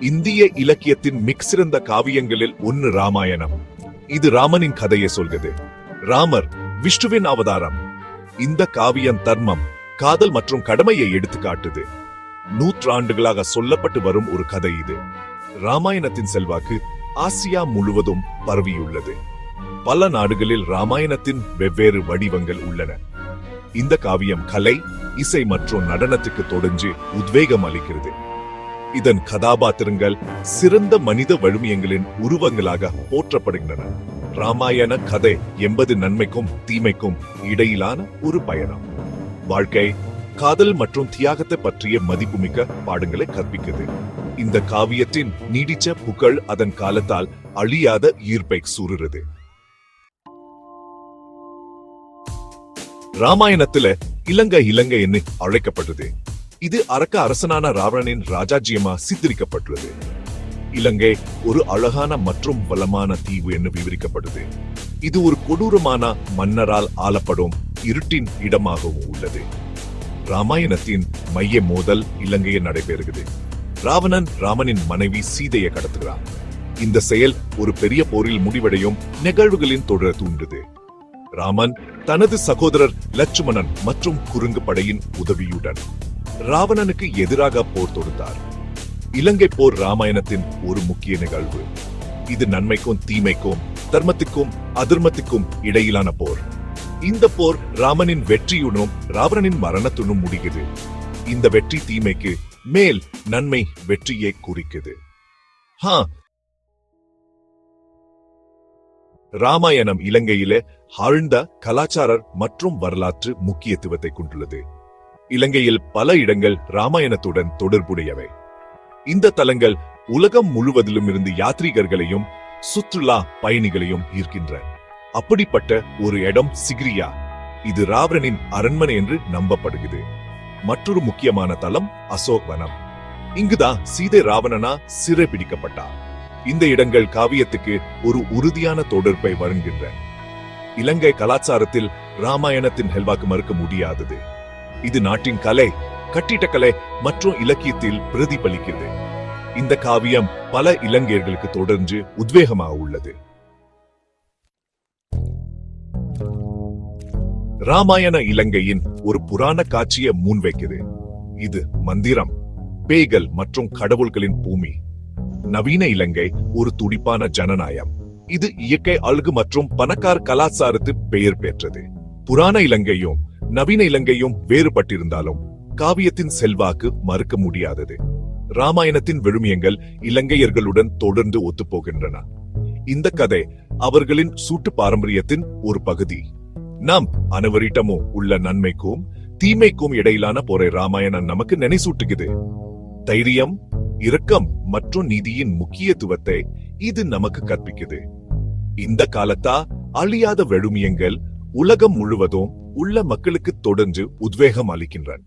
இந்திய இலக்கியத்தின் மிகச்சிறந்த காவியங்களில் ஒன்று ராமாயணம். இது ராமனின் கதையை சொல்கிறது. ராமர் விஷ்ணுவின் அவதாரம். இந்த காவியம் தர்மம் காதல் மற்றும் கடமையை எடுத்து காட்டுது நூற்றாண்டுகளாக சொல்லப்பட்டு வரும் ஒரு கதை இது. ராமாயணத்தின் செல்வாக்கு ஆசியா முழுவதும் பரவியுள்ளது. பல நாடுகளில் ராமாயணத்தின் வெவ்வேறு வடிவங்கள் உள்ளன. இந்த காவியம் கலை இசை மற்றும் நடனத்துக்கு தொடர்ந்து உத்வேகம் அளிக்கிறது. இதன் கதாபாத்திரங்கள் சிறந்த மனித வழுமியங்களின் உருவங்களாக போற்றப்படுகின்றன. ராமாயண கதை எண்பது நன்மைக்கும் தீமைக்கும் இடையிலான ஒரு பயணம். வாழ்க்கை காதல் மற்றும் தியாகத்தை பற்றிய மதிப்புமிக்க பாடங்களை கற்பிக்குது இந்த காவியத்தின் நீடிச்ச புகழ் அதன் காலத்தால் அழியாத ஈர்ப்பை சூறுகிறது. ராமாயணத்துல இலங்கை இலங்கை என்று அழைக்கப்படுது இது அரக்க அரசனான ராவணனின் ராஜாஜியமா சித்தரிக்கப்பட்டுள்ளது. இலங்கை ஒரு அழகான மற்றும் வளமான தீவு என்று விவரிக்கப்படுது. இது ஒரு கொடூரமான மன்னரால் ஆளப்படும் இருட்டின் இடமாகவும் உள்ளது. ராமாயணத்தின் மைய மோதல் இலங்கையில் நடைபெறுகிறது. ராவணன் ராமனின் மனைவி சீதையை கடத்துகிறான். இந்த செயல் ஒரு பெரிய போரில் முடிவடையும் நிகழ்வுகளின் தொடர தூண்டுது. ராமன் தனது சகோதரர் லட்சுமணன் மற்றும் குறுங்கு படையின் உதவியுடன் ராவணனுக்கு எதிராக போர் தொடுத்தார். இலங்கை போர் ராமாயணத்தின் ஒரு முக்கிய நிகழ்வு. இது நன்மைக்கும் தீமைக்கும் தர்மத்துக்கும் அதர்மத்துக்கும் இடையிலான போர். இந்த போர் ராமனின் வெற்றியுடனும் ராவணனின் மரணத்துடனும் முடிகிறது. இந்த வெற்றி தீமைக்கு மேல் நன்மை வெற்றியை குறிக்குது. ராமாயணம் இலங்கையிலே ஆழ்ந்த கலாச்சாரர் மற்றும் வரலாற்று முக்கியத்துவத்தை கொண்டுள்ளது. இலங்கையில் பல இடங்கள் ராமாயணத்துடன் தொடர்புடையவை. இந்த தலங்கள் உலகம் முழுவதிலும் இருந்து யாத்ரீகர்களையும் சுற்றுலா பயணிகளையும் ஈர்க்கின்றன. அப்படிப்பட்ட ஒரு இடம் சிகிரியா. இது ராவணனின் அரண்மனை என்று நம்பப்படுகிறது. மற்றொரு முக்கியமான தலம் அசோக் வனம். இங்குதான் சீதை ராவணனா சிறை பிடிக்கப்பட்டார் இந்த இடங்கள் காவியத்துக்கு ஒரு உறுதியான தொடர்பை வழங்குகின்றன. இலங்கை கலாச்சாரத்தில் ராமாயணத்தின் ஹெல்வாக்கு மறுக்க முடியாதது. இது நாட்டின் கலை கட்டிடக்கலை மற்றும் இலக்கியத்தில் பிரதிபலிக்கிறது. இந்த காவியம் பல இளைஞர்களுக்கு தொடர்ந்து உத்வேகமாக உள்ளது. ராமாயண இலங்கையின் ஒரு புராண காட்சியை முன்வைக்குது இது மந்திரம் பேய்கள் மற்றும் கடவுள்களின் பூமி. நவீன இலங்கை ஒரு துடிப்பான ஜனநாயகம். இது இயற்கை அழகு மற்றும் பணக்கார் கலாச்சாரத்து பெயர் பெற்றது. புராண இலங்கையும் நவீன இலங்கையும் வேறுபட்டிருந்தாலும் காவியத்தின் செல்வாக்கு மறுக்க முடியாதது. ராமாயணத்தின் விழுமியங்கள் இலங்கையர்களுடன் தொடர்ந்து ஒத்துப்போகின்றன. இந்த கதை அவர்களின் சூட்டு பாரம்பரியத்தின் ஒரு பகுதி. நாம் அனைவரிடமும் உள்ள நன்மைக்கும் தீமைக்கும் இடையிலான போரை ராமாயணம் நமக்கு நினைசூட்டுகிறது. தைரியம் இரக்கம் மற்றும் நீதியின் முக்கியத்துவத்தை இது நமக்கு கற்பிக்குது. இந்த காலத்தா அழியாத வெழுமியங்கள் உலகம் முழுவதும் உள்ள மக்களுக்கு தொடர்ந்து உத்வேகம் அளிக்கின்றான்.